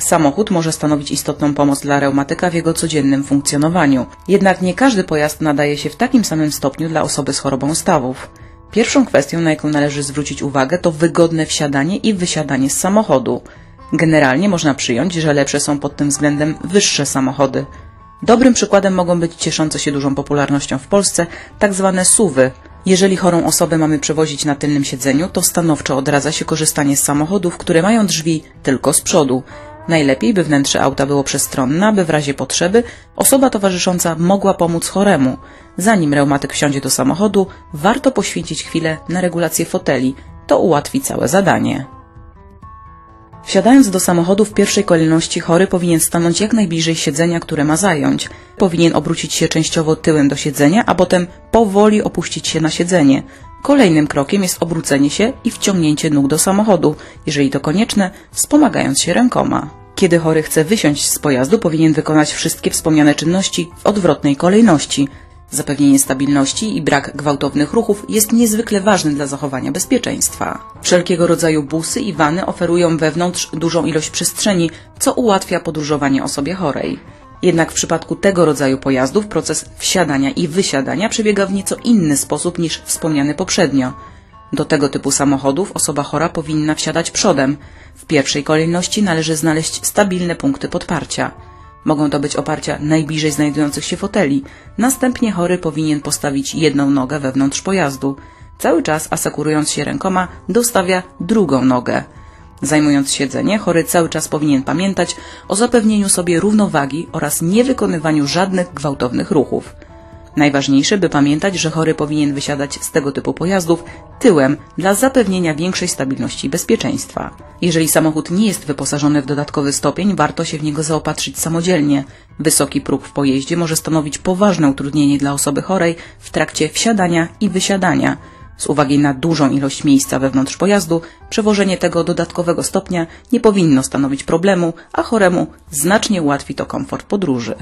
Samochód może stanowić istotną pomoc dla reumatyka w jego codziennym funkcjonowaniu. Jednak nie każdy pojazd nadaje się w takim samym stopniu dla osoby z chorobą stawów. Pierwszą kwestią, na jaką należy zwrócić uwagę, to wygodne wsiadanie i wysiadanie z samochodu. Generalnie można przyjąć, że lepsze są pod tym względem wyższe samochody. Dobrym przykładem mogą być cieszące się dużą popularnością w Polsce tak zwane suwy. Jeżeli chorą osobę mamy przewozić na tylnym siedzeniu, to stanowczo odradza się korzystanie z samochodów, które mają drzwi tylko z przodu. Najlepiej, by wnętrze auta było przestronne, aby w razie potrzeby osoba towarzysząca mogła pomóc choremu. Zanim reumatyk wsiądzie do samochodu, warto poświęcić chwilę na regulację foteli. To ułatwi całe zadanie. Wsiadając do samochodu w pierwszej kolejności chory powinien stanąć jak najbliżej siedzenia, które ma zająć. Powinien obrócić się częściowo tyłem do siedzenia, a potem powoli opuścić się na siedzenie. Kolejnym krokiem jest obrócenie się i wciągnięcie nóg do samochodu, jeżeli to konieczne, wspomagając się rękoma. Kiedy chory chce wysiąść z pojazdu, powinien wykonać wszystkie wspomniane czynności w odwrotnej kolejności. Zapewnienie stabilności i brak gwałtownych ruchów jest niezwykle ważny dla zachowania bezpieczeństwa. Wszelkiego rodzaju busy i wany oferują wewnątrz dużą ilość przestrzeni, co ułatwia podróżowanie osobie chorej. Jednak w przypadku tego rodzaju pojazdów proces wsiadania i wysiadania przebiega w nieco inny sposób niż wspomniany poprzednio. Do tego typu samochodów osoba chora powinna wsiadać przodem. W pierwszej kolejności należy znaleźć stabilne punkty podparcia. Mogą to być oparcia najbliżej znajdujących się foteli. Następnie chory powinien postawić jedną nogę wewnątrz pojazdu. Cały czas asekurując się rękoma, dostawia drugą nogę. Zajmując siedzenie, chory cały czas powinien pamiętać o zapewnieniu sobie równowagi oraz niewykonywaniu żadnych gwałtownych ruchów. Najważniejsze, by pamiętać, że chory powinien wysiadać z tego typu pojazdów tyłem dla zapewnienia większej stabilności i bezpieczeństwa. Jeżeli samochód nie jest wyposażony w dodatkowy stopień, warto się w niego zaopatrzyć samodzielnie. Wysoki próg w pojeździe może stanowić poważne utrudnienie dla osoby chorej w trakcie wsiadania i wysiadania. Z uwagi na dużą ilość miejsca wewnątrz pojazdu, przewożenie tego dodatkowego stopnia nie powinno stanowić problemu, a choremu znacznie ułatwi to komfort podróży.